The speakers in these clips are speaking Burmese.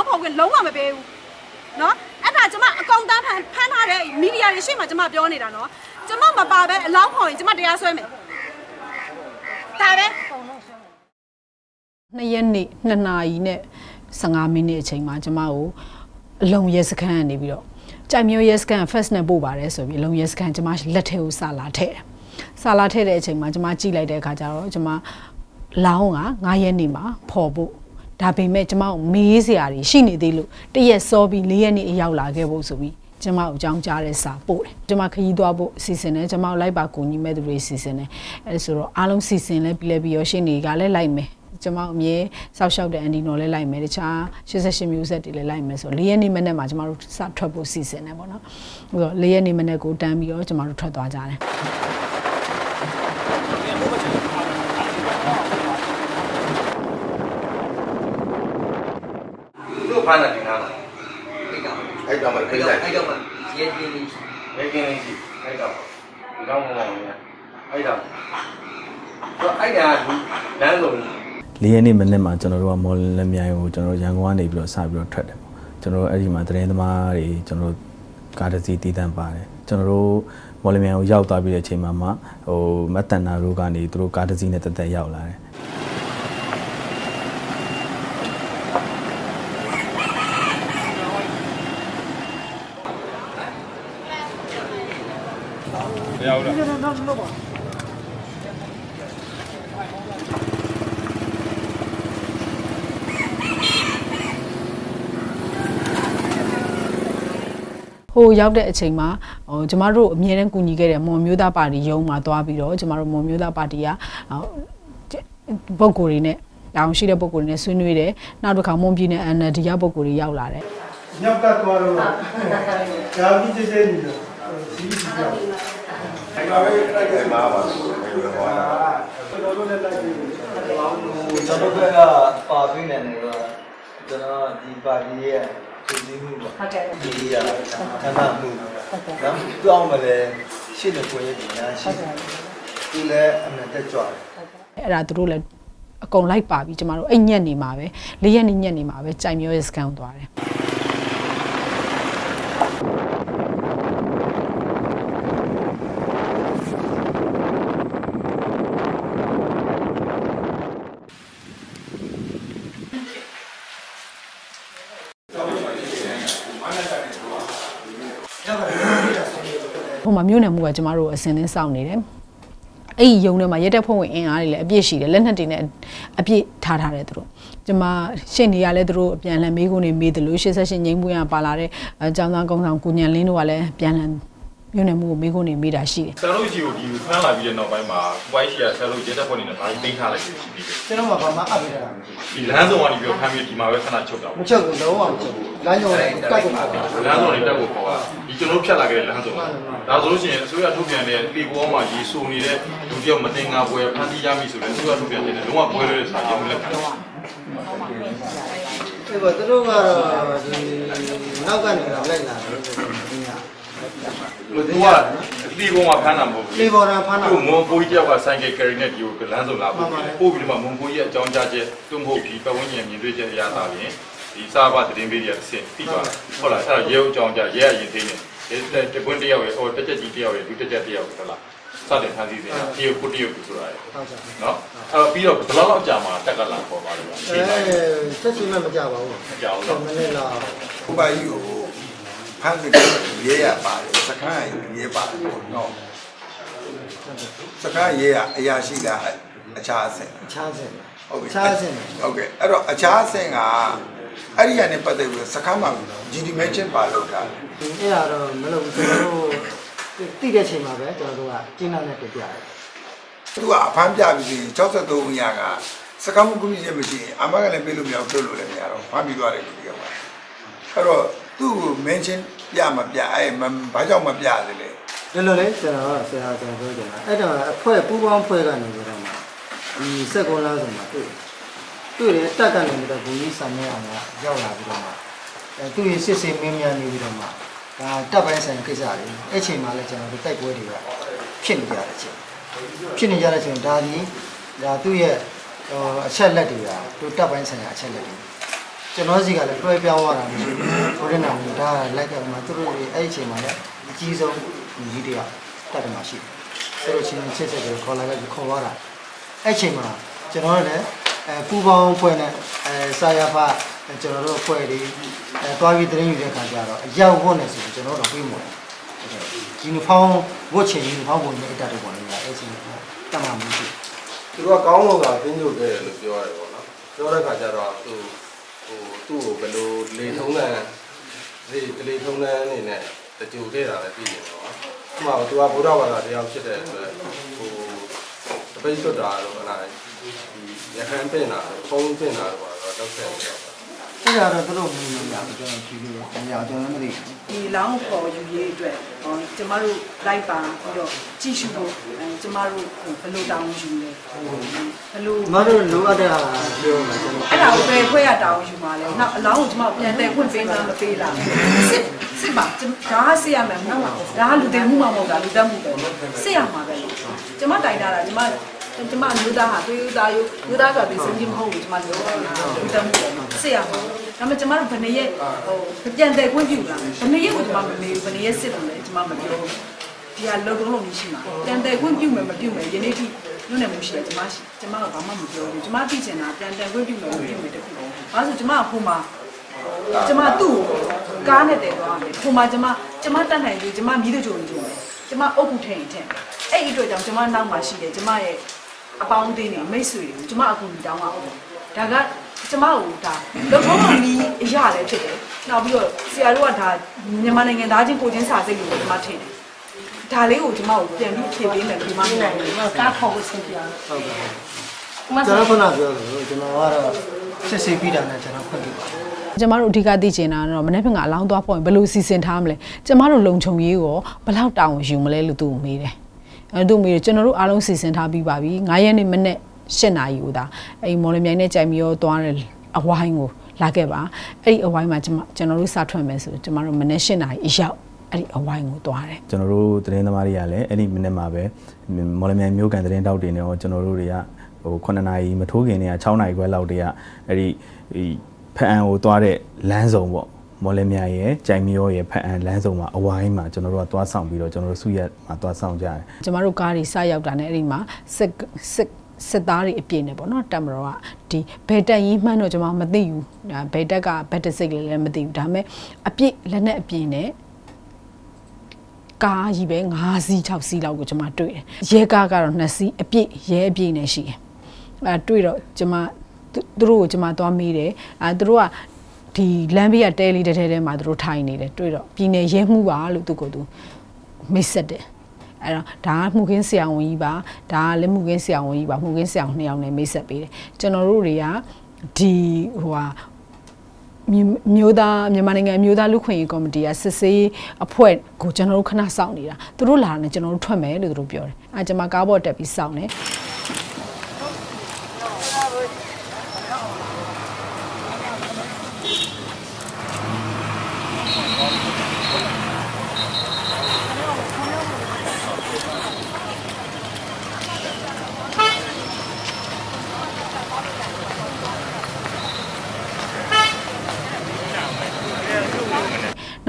တော့ခေါ်ခွင့်လုံးဝမပေးဘူးနော်အဲ့ဒါကျမအကောင်တန်းဖန်ဖန်ထားတဲ့မီဒီယာတွေရှေ့မှာကျမပြောနေတာနော်ကျမမပါပဲအလောင်းခေါ်ရင်ကျမတရားစွဲမယ်ဒါပဲနှစ်ရက်နေ့နှစ်နာရီနဲ့15မိနစ်အချိန်မှာကျမကိုအလုံရဲစခန်းကနေပြီးတော့ကြိုင်မျိုးရဲစခန်း first နဲ့ပို့ပါတယ်ဆိုပြီးအလုံရဲစခန်းကျမလက်ထဲကိုဆလာထည့်ဆလာထည့်တဲ့အချိန်မှာကျမကြည့်လိုက်တဲ့အခါကျတော့ကျမလောင်းက9ရက်နေ့မှာပေါ်ဖို့ ဒါပေမဲ့ကျမကိုမေးစရာတွေရှိနေသေးလို့တရက်စောပြီး4ရက်နေ့အရောက်လာခဲ့ဖို့ဆိုပြီးကျမကိုအကြောင်းကြားတဲ့စာပို့တယ်ကျမခရီးသွားဖို့စီစဉ်တယ်ကျမကိုလိုက်ပါကူညီမဲ့သူတွေစီစဉ်တယ်အဲဆိုတော့အားလုံးစီစဉ်လဲပြီးလဲပြီးရောရှင်းနေကလည်းလိုက်မယ်ကျွန်မအမြဲစောက်ရှောက်တဲ့အန်ဒီနော်လည်းလိုက်မယ်တခြား88မျိုးဆက်တွေလည်းလိုက်မယ်ဆို၄ရက်နေ့မနေ့မှာကျမတို့စထွက်ဖို့စီစဉ်တယ်ပေါ့နော်။ဆိုတော့၄ရက်နေ့မနေ့ကိုတန်းပြီးတော့ကျမတို့ထွက်သွားကြတယ်။ တို့ဖမ်းတာတင်ထားလားအဲ့တော့မှအဲ့ခိတော့လိုက်အဲ့တော့မှရဲကြီးလေးဘယ်ကင်းလေးရှိအဲ့တော့ဒီတော့မမောင်းနေအဲ့တော့တော့အဲ့ဒါကလမ်းလုံးလေးရက်နေ့မနေ့မှာကျွန်တော်တို့ကမော်လလမြိုင်ကိုကျွန်တော်တို့ရန်ကုန်ကနေပြီးတော့စပြီးတော့ထွက်တယ်ပေါ့ကျွန်တော်တို့အဲ့ဒီမှာသတင်းသမားတွေကျွန်တော်တို့ကားတစ်စီးတည်တံ့ပါတယ်ကျွန်တော်တို့မော်လမြိုင်ကိုရောက်သွားပြီးတဲ့အချိန်မှာမှဟိုမတ်တန်နာတို့ကနေသူတို့ကားတစ်စီးနဲ့တက်တက်ရောက်လာတယ် ဟိုရောက်တဲ့အချိန်မှာဟိုကျမတို့အမြဲတမ်းကူညီခဲ့တဲ့မွန်မျိုးသားပါတီရုံးမှာသွားပြီးတော့ကျမတို့မွန်မျိုးသားပါတီကဟိုပုံကိုယ်တွေနဲ့တောင်ရှိတဲ့ပုံကိုယ်တွေနဲ့ဆွေးနွေးတယ်နောက်တစ်ခါမွန်ပြည်နယ် NLD ရပုံကိုယ်တွေရောက်လာတယ်မြောက်ကသွားတော့ဒါပြီးသေးသေးနေတော့စီးစီးကြောက် အဲ့တော့အဲ့ဒါမှာပါဆိုတော့ဟောတာကျွန်တော်တို့လည်းလိုက်ပြီးကျွန်တော်ကပါသွင်းနေတယ်တော့ကျွန်တော်ဒီပါတီရဲ့သူကြီးမှုပါဟုတ်ကဲ့ဒီရတာဆန္ဒမှုဟုတ်ကဲ့နော်ကြောင်းမလဲရှစ်တဲ့ကိုရဲ့ဒီညာရှိတယ်သူလည်းအမှန်တက်ကြွတယ်အဲ့ဒါသူတို့လည်းအကုန်လိုက်ပါပြီးကျမတို့အိမ်ညက်နေမှာပဲလေးရက်နေညက်နေမှာပဲကြိုင်မျိုးရဲ့စကန်သွားတယ် ဟို မှာမြို့နယ်မှုကကျမတို့အစင်းသင်းစောင့်နေတယ်အဲ့ဒီယုံထဲမှာရက်တက်ဖွဲ့ဝင်အင်အားတွေလည်းအပြည့်ရှိတယ်လက်နက်တွေနဲ့အပြည့်ထားထားတယ်သူတို့ကျမရှင့်နေရလဲသူတို့ပြန်လည်မေးခွန်းတွေမေးတယ်လို့88ငိမ့်ပွင့်ရပါလာတဲ့အကြောင်းသားကုန်းဆောင်ကုညံလင်းတို့ကလည်းပြန်လည် မြို့နယ်မှုကိုမေးခွန်းတွေမေးတာရှိတယ်ဆရာတို့ကြီးကိုဒီဖမ်းလာပြီးတဲ့နောက်ပိုင်းမှာဘွိုင်းရှိရဆရာတို့ရဲတပ်ဖွဲ့နေနဲ့ဒါကြီးတင်ထားလိုက်ပြီရှိပြီကျွန်တော်ကဘာမှအပ်ပေးတာဒီလမ်းဆောင်ကနေပြီးတော့ဖမ်းပြီးဒီမှာပဲခဏချုပ်တာမပေါ့ချက်ဘူးလုံးဝမချက်ဘူးလမ်းကြောင်းတိုက်ကုန်တာလမ်းဆောင်နေတက်ဖို့ခေါ်တာဒီကျွန်တော်ဖြတ်လာခဲ့တဲ့လမ်းဆောင်ဒါဆိုလို့ရှိရင်အစိုးရထုတ်ပြန်တဲ့လေပေါ်မှာရေဆိုနေတဲ့လူတယောက်မတင်ငါပွဲဖမ်းဆီးရပြီဆိုရင်အစိုးရထုတ်ပြန်တဲ့လုံးဝပွဲလို့စာချုပ်လက်ခံတယ်အဲ့တော့သူတို့ကတော့ဒီနောက်ကနေလိုက်လာတယ်ဒီက လို့သူကလေပေါ်မှာဖမ်းတာမဟုတ်ဘူးလေပေါ်တာဖမ်းတာသူမွန်ကိုကြီးတယောက်ကဆိုင်ကယ်ကယ်ရီနဲ့ဒီကိုလမ်းဆောင်လာပို့ပြီးပို့ပြီးတော့မွန်ကိုကြီးရဲ့အကြောင်းကြားချက်သူ့မဟုတ်ဒီပတ်ဝန်းကျင်မြင်တွေ့ချက်အရသာပြင်ဒီစာဘသတင်းပေးရအဆင့်ပြီးသွားဟုတ်လားအဲ့တော့ရဲအကြောင်းကြားရဲအရင်သိနေဒီတပွင့်တယောက်ရဲ့ဟိုတက်ချက်ကြီးတယောက်ရဲ့လူတက်ချက်တယောက်ဟုတ်လားစတဲ့ဖန်စီစဉ်တာဒီကိုတယောက်ကိုဆိုတာရယ်ဟုတ်ကဲ့နော်အဲ့တော့ပြီးတော့ဘယ်လောက်လောက်ကြာမှာတက်ကလာပေါ်ပါလဲဗျာအဲဆက်စီမမကြပါဘူးမကြောက်တော့တော့မနေ့လားဥပယီကို ဖမ်းပြီးရဲရပါတယ်စခန်းရဲပါတယ်နော်စခန်းရဲရအရာရှိလားအခြားအဆင့်ချားစင်ဟုတ်ပြီချားစင်ဟုတ်ကဲ့အဲ့တော့အခြားအဆင့်ကအဲ့ဒီကနေပတ်သက်ပြီးစခန်းမှာ GD mention ပါလို့တာအဲ့ဒါတော့မလုပ်ဘူးကျွန်တော်တို့တိတဲ့ချိန်မှာပဲကျွန်တော်တို့ကကျင်းနဲ့ပြပြတယ်သူကအဖမ်းပြပြီးရင်63ဦးရကစကမှုကုမိချက်မရှိရင်အမကလည်းပြေးလို့မရဘူးလို့လည်းမရတော့ဖမ်းပြီးသွားတယ်ဒီကပါအဲ့တော့ သူ့ကို mention ပြမပြအဲ့ဘာကြောင့်မပြသလဲဒီလိုလေကျွန်တော်ဆရာကျွန်တော်ပြောကြတာအဲ့တော့အဖွဲ့ပူးပေါင်းဖွဲ့ကနေကြတော့မှဒီစက်ကုန်းလားဆိုမှတွေ့တွေ့တယ်တက်ကနေပြီးတော့ဘူကြီးဆံနေအောင်ကရောက်လာပြီးတော့မှအဲသူ့ရဲ့စစ်စစ်မင်းများနေပြီးတော့မှဒါတက်ပိုင်းဆိုင်ကိစ္စတွေအဲ့ချိန်မှာလည်းကျွန်တော်တို့တိုက်ပွဲတွေကဖြစ်နေကြတဲ့အချိန်ဖြစ်နေကြတဲ့အချိန်ဒါဒီဒါသူ့ရဲ့ဟိုအချက်လက်တွေကသူတက်ပိုင်းဆိုင်ရာအချက်လက်တွေ ကျွန်တော်စီကလည်းလွှဲပြောင်းသွားတာမရှိဘူးဆိုတဲ့နာမည်ဒါလိုက်ကမှသူတို့တွေအဲ့ဒီအချိန်မှာလည်းအကြီးဆုံးလူကြီးတွေကတတ်တယ်မှာရှိတယ်သူတို့ချင်းချစ်ချက်တွေခေါ်လာခဲ့ခေါ်သွားတာအဲ့အချိန်မှာကျွန်တော်တို့လည်းအဲပူပေါင်းဖွဲ့နဲ့အဲစာရဖကျွန်တော်တို့ဖွဲ့တွေအဲတွားပြီးသတင်းယူတဲ့ခါကျတော့အရောက်ဝတ်နေဆိုကျွန်တော်တို့ပြေးမှာယူနီဖောင်းဝတ်ချင်ယူနီဖောင်းဝင်နေတတ်တယ်ပေါ့လေအဲ့ဒီတတ်မှမရှိသူတို့ကကောင်းလို့ကသင်ညိုခဲ့တယ်လို့ပြောရတယ်ပေါ့နော်ပြောတဲ့ခါကျတော့သူ ဟိုသူ့ကိုဘယ်လိုလေထုံးတဲ့လေလေထုံးတဲ့အနေနဲ့တကြိုခဲ့တာလည်းသိနေတော့ဥပမာသူကဗုဒ္ဓဘာသာတရားဖြစ်တဲ့အတွက်ဟိုတပိတ်ဆွတ်တာတော့ဟလာဒီရဟန်းပင်တာဖုံးပင်တာတော့တော့ဆက်ပြီးတော့ အဲ့ဒါတော့သူတို့မင်းမရဘူးကျွန်တော်ဖြေလို့မရကျွန်တော်လည်းမသိဘူးဒီလောင်းပေါ်ယူရေးအတွက်ဟောကျမတို့လိုက်ပါပြီးတော့ကြည့်ရှုဖို့အဲကျမတို့ဘယ်လိုတောင်းယူလဲဘယ်လိုမတို့လိုအပ်တဲ့ဟာပြောမှာကျွန်တော်အဲ့ဒါကိုပဲခွဲရတောင်းယူမှာလဲနောက်အလောင်းကိုကျမပြန်တဲ့ခွင့်ပေးလားမပေးလားစစ်စစ်ပါဒါကစစ်ရမယ်မဟုတ်လားဒါကလူတွေမှုမမဟုတ်တာလူတက်မှုပဲစစ်ရမှာပဲကျမတိုင်တာတာကျမကျမလူသားဟာသွေးသားယူလူသားဆိုတာဒီစင်ကြီးမဟုတ်ဘူးကျမလူလူတက်မှုစစ်ရမှာ ဒါပေမဲ့ကျမတို့ဘယ်နှစ်ရက်ဟိုပြန်တဲ့ခွင့်ပြုလားဘယ်နှစ်ရက်ကိုကျမမမေးဘူးဘယ်နှစ်ရက်စစ်လို့လဲကျမမပြောဘူးဒီဟာလုံလုံးလုံးမရှိမှာပြန်တဲ့ခွင့်ပြုမယ်မပြုမယ်ယနေ့ထိညနေမှုရှိတယ်ကျမရှိကျမကဘာမှမပြောဘူးကျမသိချင်တာပြန်တဲ့ခွင့်ပြုမယ်မပြုမယ်တခုဘာလို့ဆိုကျမကဟိုမှာကျမသူ့ကိုကားနဲ့တည်သွားတယ်။ဟိုမှာကျမကျမတတ်နိုင်ပြီကျမမြည်တဲ့ကြုံကြုံတယ်။ကျမအုပ်ကူထိန်ထင်။အဲ့ဒီအတွက်ကြောင့်ကျမနောက်မှာရှိတယ်ကျမရဲ့အပေါင်းအသင်းတွေမိတ်ဆွေတွေကိုကျမအကူအညီတောင်းပါဦး။ဒါက ကျမကိုဒါလုံထုံးမှမီးအရာလည်းဖြစ်တယ်။နောက်ပြီးတော့ဆရာတို့ကဒါမြန်မာနိုင်ငံသားချင်းကိုချင်းစာစိတ်လို့ကျမထင်တယ်။ဒါလေးကိုကျမကိုပြန်ပြီးဖြည့်ပေးမယ်ဒီမှာနိုင်တယ်။ကားခေါ်ဖို့ဆင်ပြ။ဟုတ်ကဲ့ကျွန်တော်ခုနပြောလို့ကျွန်တော်ကတော့စစ်စစ်ပြီးတာနဲ့ကျွန်တော်ဖွင့်ပြပါတယ်ကျမတို့အဓိကသိချင်တာကတော့မနေ့ကအလောင်းသွားဖို့ရင်ဘယ်လိုစီစဉ်ထားမလဲကျမတို့လုံခြုံရေးကိုဘယ်လောက်တောင်းယူမလဲလို့သူ့ကိုမေးတယ်အဲသူ့မေးတယ်ကျွန်တော်တို့အားလုံးစီစဉ်ထားပြီးပါပြီ9ရက်နေ့မနေ့ 7နာရီကိုဒါအဲ့မော်လမြိုင်နဲ့ကြိုင်ပြီးတော့သွားတယ်အဝိုင်းကိုလာခဲ့ပါအဲ့ဒီအဝိုင်းမှာကျမကျွန်တော်တို့စထွက်မယ်ဆိုကျမတို့မနေ့7နာရီအရောက်အဲ့ဒီအဝိုင်းကိုသွားတယ်ကျွန်တော်တို့သတင်းသမားတွေကလည်းအဲ့ဒီမိနစ်မှာပဲမော်လမြိုင်မျိုးကန်သတင်းတောက်တွေနဲ့ရောကျွန်တော်တို့တွေကဟို9နာရီမထိုးခင်တွေက6နာရီခွဲလောက်တည်းကအဲ့ဒီဒီဖအံကိုသွားတဲ့လမ်းစုံပေါ့မော်လမြိုင်ရဲ့ကြိုင်မရောရဲ့ဖအံလမ်းစုံမှာအဝိုင်းမှာကျွန်တော်တို့ကသွားဆောင်ပြီးတော့ကျွန်တော်တို့စုရက်မှာသွားဆောင်ကြတယ်ကျမတို့ကားတွေစရောက်တာနဲ့အဲ့ဒီမှာစစ်စစ် စစ်သားတွေအပြည့်နဲ့ပေါ့နော်တက်မတော်ကဒီဘယ်တက်ရင်မှန်းတော့ကျွန်မမသိဘူးဒါဘယ်တက်ကဘယ်တစိတ်လဲလည်းမသိဘူးဒါပေမဲ့အပြည့်လက်နဲ့အပြည့်နဲ့ကားကြီးပဲ9စီး6စီးလောက်ကိုကျွန်မတွေ့တယ်ရဲကားကတော့2စီးအပြည့်ရဲအပြည့်နဲ့ရှိတယ်အဲတွေ့တော့ကျွန်မသူသူတို့ကိုကျွန်မသွားမေးတယ်အဲသူတို့ကဒီလမ်းဘေးကတဲလေးတစ်ထဲထဲမှာသူတို့ထိုင်နေတယ်တွေ့တော့ပြည်နယ်ရဲမှုပါလို့သူကသူမိတ်ဆက်တယ် အဲ့တော့ဒါကမှုခင်းဆရာဝန်ကြီးပါဒါကလည်းမှုခင်းဆရာဝန်ကြီးပါမှုခင်းဆရာဝန်နှစ်ယောက်နဲ့မိတ်ဆက်ပေးတယ်ကျွန်တော်တို့တွေကဒီဟိုဟာမြို့မျိုးသားမြန်မာနိုင်ငံမျိုးသားလူခွင့်ရေးကော်မတီကစစ်ဆေးအဖွဲ့ကိုကျွန်တော်တို့ခဏစောင့်နေတာသူတို့လာတယ်ကျွန်တော်တို့ထွက်မယ်လို့သူတို့ပြောတယ်အဲကျွန်မကားပေါ်တက်ပြီးစောင့်တယ်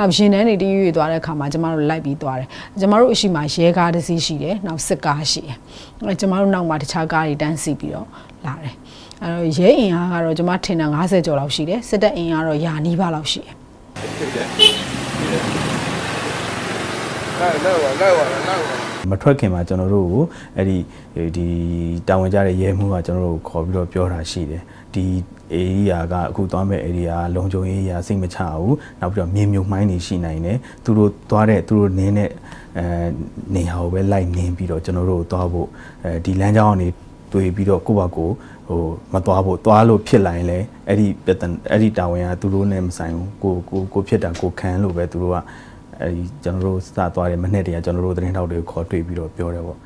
နောက်ရင်တန်းတွေတရွေ့သွားတဲ့အခါမှာကျမတို့လိုက်ပြီးသွားတယ်ကျမတို့အရှိမရဲကားတစ်စီးရှိတယ်နောက်စစ်ကားရှိတယ်အဲကျမတို့နောက်မှာတခြားကားတွေတန်းစီပြီးတော့လာတယ်အဲတော့ရဲအင်အားကတော့ကျမထင်တာ90ကျော်လောက်ရှိတယ်စစ်တပ်အင်အားတော့ယာနီးပါးလောက်ရှိတယ်လိုက်လိုက်ပါလိုက်ပါလိုက်ပါမထွက်ခင်မှာကျွန်တော်တို့ကိုအဲ့ဒီဒီတာဝန်ကြတဲ့ရဲမှုကကျွန်တော်တို့ကိုခေါ်ပြီးတော့ပြောတာရှိတယ် ဒီ area ကအခုသွားမဲ့ area ကလုံခြုံရေးအရာစိတ်မချဘူးနောက်ပြီးတော့မြေမြုပ်မိုင်းတွေရှိနိုင်တယ်သူတို့သွားတဲ့သူတို့နင်းတဲ့အဲနေဟာကိုပဲလိုက်နင်းပြီးတော့ကျွန်တော်တို့ကိုသွားဖို့အဲဒီလမ်းကြောင်းကနေတွေ့ပြီးတော့ကိုယ့်ဘာကိုဟိုမသွားဖို့သွားလို့ဖြစ်လာရင်လည်းအဲ့ဒီပြဿနာအဲ့ဒီတာဝန်ကသူတို့နဲ့မဆိုင်ဘူးကိုကိုကိုဖြစ်တာကိုခံလို့ပဲသူတို့ကအဲဒီကျွန်တော်တို့စသွားတယ်မနေ့တည်းကကျွန်တော်တို့သတင်းထောက်တွေကိုခေါ်တွေ့ပြီးတော့ပြောတယ်ပေါ့